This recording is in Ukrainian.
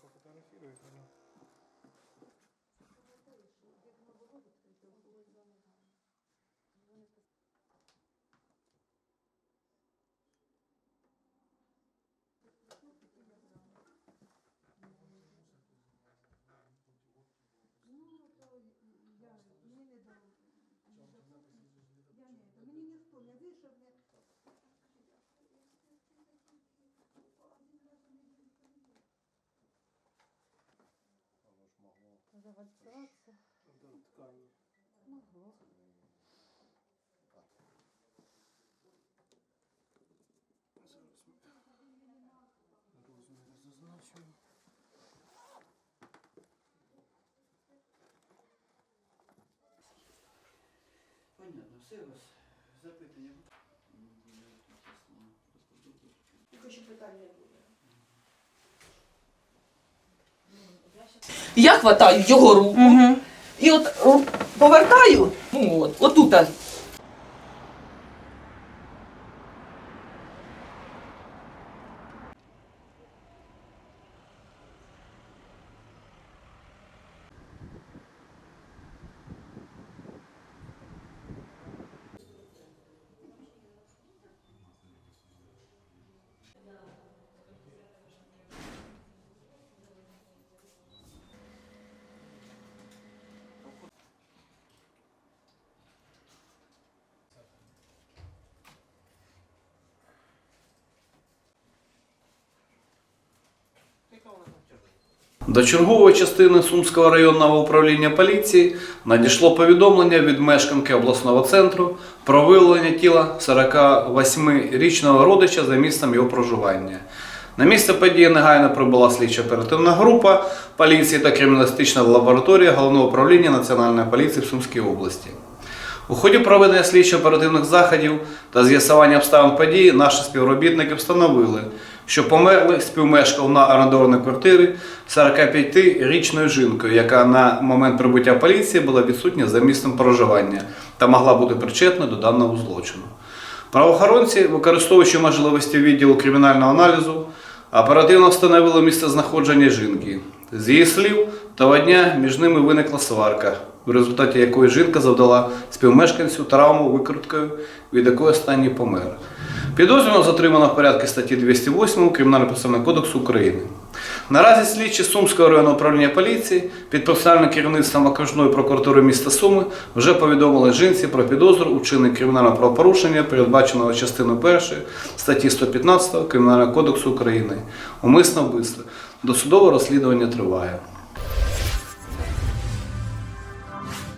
ここ楽しいかな。Завальцеваться Да, ткань. могло. Зараз ми розміри зазначимо. Понятно, все у вас запитання. Якщо питання буде. Я хватаю його руку і от повертаю, ну, от, отут. До чергової частини Сумського районного управління поліції надійшло повідомлення від мешканки обласного центру про виявлення тіла 48-річного родича за місцем його проживання. На місце події негайно прибула слідча оперативна група поліції та криміналістична лабораторія Головного управління Національної поліції в Сумській області. У ході проведення слідчо-оперативних заходів та з'ясування обставин події наші співробітники встановили, що померли співмешкав на орендованій квартирі 45-річною жінкою, яка на момент прибуття поліції була відсутня за місцем проживання та могла бути причетна до даного злочину. Правоохоронці, використовуючи можливості відділу кримінального аналізу, оперативно встановили місце знаходження жінки. З її слів, того дня між ними виникла сварка, в результаті якої жінка завдала співмешканцю травму викруткою, від якої останній помер. Підозрювано затримано в порядку статті 208 Кримінально-процесуального кодексу України. Наразі слідчі Сумського районного управління поліції під персональним керівництвом окружної прокуратури міста Суми вже повідомили жінці про підозру у вчиненні кримінального правопорушення, передбаченого частиною 1 статті 115 Кримінального кодексу України. Умисне вбивство. Досудове розслідування триває.